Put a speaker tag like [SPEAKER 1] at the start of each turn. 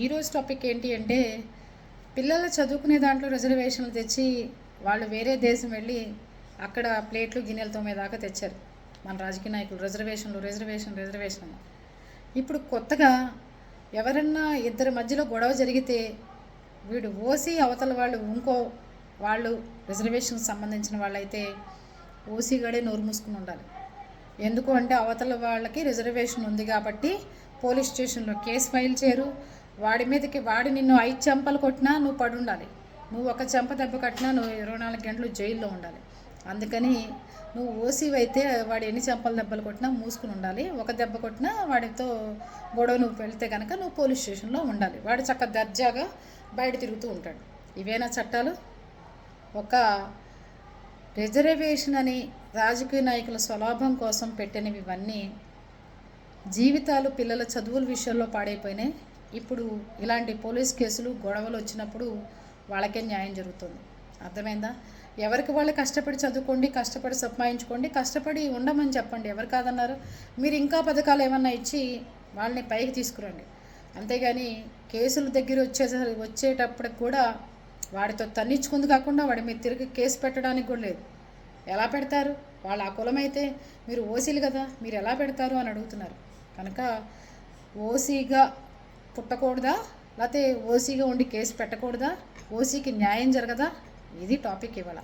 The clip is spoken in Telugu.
[SPEAKER 1] ఈరోజు టాపిక్ ఏంటి అంటే పిల్లలు చదువుకునే దాంట్లో రిజర్వేషన్లు తెచ్చి వాళ్ళు వేరే దేశం వెళ్ళి అక్కడ ప్లేట్లు గిన్నెలు తోమేదాకా తెచ్చారు. మన రాజకీయ నాయకులు రిజర్వేషన్లు రిజర్వేషన్ రిజర్వేషన్ ఇప్పుడు కొత్తగా ఎవరన్నా ఇద్దరి మధ్యలో గొడవ జరిగితే వీడు ఓసీ అవతల వాళ్ళు ఇంకో వాళ్ళు రిజర్వేషన్కి సంబంధించిన వాళ్ళైతే ఓసీ గడే నోరు మూసుకుని ఉండాలి. ఎందుకు అంటే అవతల వాళ్ళకి రిజర్వేషన్ ఉంది కాబట్టి పోలీస్ స్టేషన్లో కేసు ఫైల్ చేయరు వాడి మీదకి వాడి నిన్ను ఐదు చెంపలు కొట్టినా నువ్వు పడి ఉండాలి నువ్వు ఒక చెంప దెబ్బ కట్టినా నువ్వు ఇరవై నాలుగు గంటలు జైల్లో ఉండాలి. అందుకని నువ్వు ఓసీవైతే అయితే వాడు ఎన్ని చెంపలు దెబ్బలు కొట్టినా మూసుకుని ఉండాలి. ఒక దెబ్బ కొట్టినా వాడితో గొడవ నువ్వు వెళ్తే కనుక నువ్వు పోలీస్ స్టేషన్లో ఉండాలి. వాడు చక్క దర్జాగా బయట తిరుగుతూ ఉంటాడు. ఇవేనా చట్టాలు? ఒక రిజర్వేషన్ అని రాజకీయ నాయకుల స్వలాభం కోసం పెట్టినవి ఇవన్నీ జీవితాలు పిల్లల చదువుల విషయంలో పాడైపోయినాయి. ఇప్పుడు ఇలాంటి పోలీస్ కేసులు గొడవలు వచ్చినప్పుడు వాళ్ళకే న్యాయం జరుగుతుంది. అర్థమైందా? ఎవరికి వాళ్ళు కష్టపడి చదువుకోండి కష్టపడి సంపాదించుకోండి కష్టపడి ఉండమని చెప్పండి. ఎవరు కాదన్నారు? మీరు ఇంకా పథకాలు ఏమన్నా ఇచ్చి వాళ్ళని పైకి తీసుకురండి. అంతేగాని కేసుల దగ్గర వచ్చేసరి వచ్చేటప్పటికి కూడా వాడితో తన్నించుకుంది కాకుండా వాడి మీద తిరిగి కేసు పెట్టడానికి కూడా లేదు. ఎలా పెడతారు? వాళ్ళు ఆ కులమైతే మీరు ఓసీలు కదా మీరు ఎలా పెడతారు అని అడుగుతున్నారు. కనుక ఓసీగా పుట్టకూడదా? లేకపోతే ఓసీగా ఉండి కేసు పెట్టకూడదా? ఓసీకి న్యాయం జరగదా? ఇది టాపిక్ ఇవాళ.